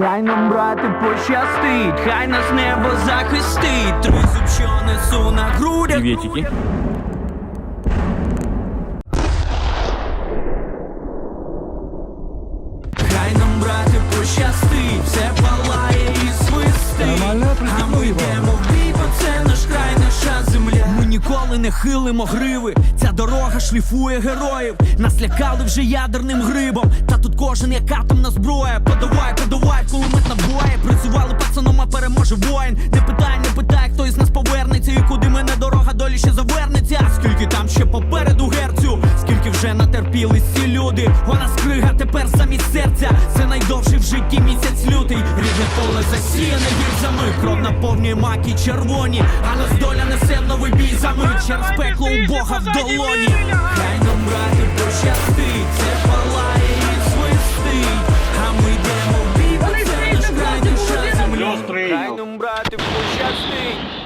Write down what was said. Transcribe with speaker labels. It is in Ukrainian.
Speaker 1: Хай нам, брати, пощастить, хай нас небо захистить, Три що несу на грудях.
Speaker 2: Приветики.
Speaker 1: Хай нам, брати, пощастить, все палає і свистить. а ми йдемо не хилимо гриви. Ця дорога шліфує героїв. Нас лякали вже ядерним грибом. Та тут кожен як атомна зброя. Подавай, подавай, кулемет набуває. Працювали пацаном, а переможе воїн. Не питай, не питай, хто із нас повернеться. І куди мене дорога долі ще завернеться. Скільки там ще попереду герцю, скільки вже натерпілись ці люди. Вона скрига тепер замість серця. Це найдовший в житті місяць лютий. Рідне поле засіяне гільзами. Кров наповнює маки червоні. А нас доля мить. Через пекло у Бога в долоні. Хай нам брати пощастить, це палає і свистить. А ми йдемо в бій, бо це наш край, земля. Хай нам брати пощастить.